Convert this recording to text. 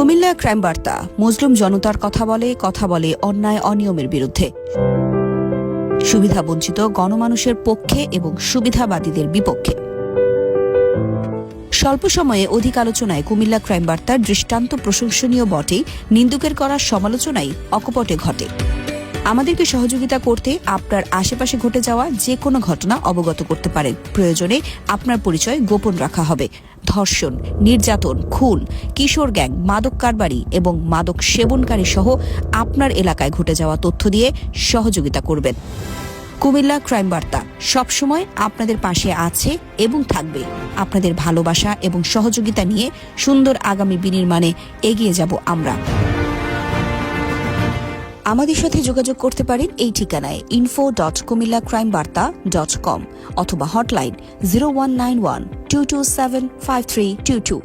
Comilla crime বার্তা মুসলিম জনতার কথা বলে কথা বলে অন্যায়, অনিয়মের বিরুদ্ধে। সুবিধা বঞ্চিত গণমানুষের পক্ষে এবং সুবিধাবাদীদের বিপক্ষে। স্বল্প সময়ে অধিক আলোচনায় কুমিল্লা ক্রাইম বার্তার দৃষ্টান্ত প্রশংসনীয় বটে নিন্দুকের করা সমালোচনাই অকপটে ঘটে। আমাদেরকে সহযোগিতা করতে আপনার আশেপাশে ঘটে যাওয়া যে কোনো ঘটনা অবগত করতে পারেন। প্রয়োজনে আপনার পরিচয় গোপন রাখা হবে। ধর্ষণ, নির্যাতন, খুন, কিশোর গ্যাং, মাদক কারবারি এবং মাদক সেবনকারী সহ আপনার এলাকায় ঘটে যাওয়া তথ্য দিয়ে সহযোগিতা করবেন। কুমিল্লা ক্রাইম বার্তা, সবসময় আপনাদের পাশে আছে এবং থাকবে। আপনাদের ভালোবাসা এবং সহযোগিতা নিয়ে সুন্দর আগামী বিনির্মাণে এগিয়ে যাব আমরা। আমাদের সাথে যোগাযোগ করতে পারেন এই ঠিকানায় info dot Cumilla crime Barta dot com অথবা hotline zero one nine one two two seven five three two two